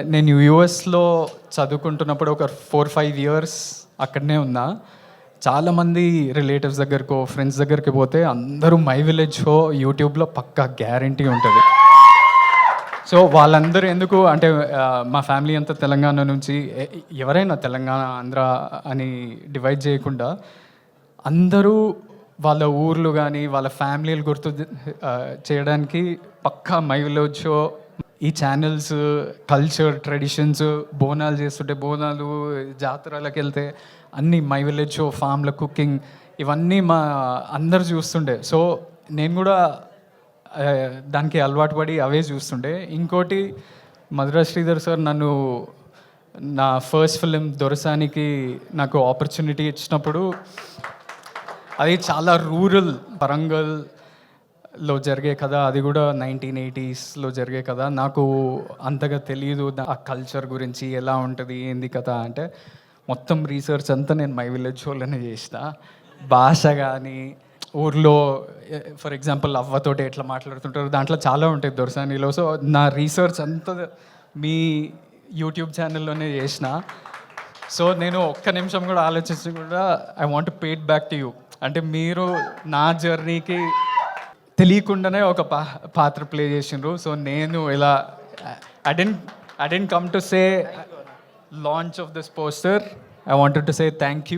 నేను యూఎస్లో చదువుకుంటున్నప్పుడు ఒక ఫోర్ ఫైవ్ ఇయర్స్ అక్కడనే ఉన్నా. చాలామంది రిలేటివ్స్ దగ్గరకో ఫ్రెండ్స్ దగ్గరికి పోతే అందరూ మై విలేజ్ షో యూట్యూబ్లో పక్కా గ్యారంటీ ఉంటుంది. సో వాళ్ళందరూ ఎందుకు అంటే మా ఫ్యామిలీ అంతా తెలంగాణ నుంచి ఎవరైనా తెలంగాణ ఆంధ్ర అని డివైడ్ చేయకుండా అందరూ వాళ్ళ ఊర్లు కానీ వాళ్ళ ఫ్యామిలీలు గుర్తు చేయడానికి పక్కా మై విలేజ్ షో ఈ ఛానల్స్ కల్చర్ ట్రెడిషన్స్ బోనాలు చేస్తుంటే బోనాలు జాతరలకు వెళ్తే అన్నీ మై విలేజ్ షో ఫామ్ల కుకింగ్ ఇవన్నీ మా అందరు చూస్తుండే. సో నేను కూడా దానికి అలవాటు పడి అవే చూస్తుండే. ఇంకోటి మధురా శ్రీధర్ సార్ నన్ను నా ఫస్ట్ ఫిలిం దొరసానికి నాకు ఆపర్చునిటీ ఇచ్చినప్పుడు అది చాలా రూరల్ లో జరిగే కదా అది కూడా నైన్టీన్ ఎయిటీస్లో జరిగే కదా నాకు అంతగా తెలియదు ఆ కల్చర్ గురించి ఎలా ఉంటుంది ఏంది కథ అంటే మొత్తం రీసెర్చ్ అంతా నేను మై విలేజ్ వాళ్ళనే చేసిన భాష కానీ ఊర్లో ఫర్ ఎగ్జాంపుల్ అవ్వతోటి ఎట్లా మాట్లాడుతుంటారు దాంట్లో చాలా ఉంటాయి దొరసానిలో. సో నా రీసెర్చ్ అంతా మీ యూట్యూబ్ ఛానల్లోనే చేసిన. సో నేను ఒక్క నిమిషం కూడా ఆలోచించి కూడా I want paid back to you అంటే మీరు నా జర్నీకి తెలియకుండానే ఒక పా పాత్ర ప్లే చేసిండ్రు. సో నేను ఇలా I didn't I didn't come to say launch of this poster I wanted to say thank you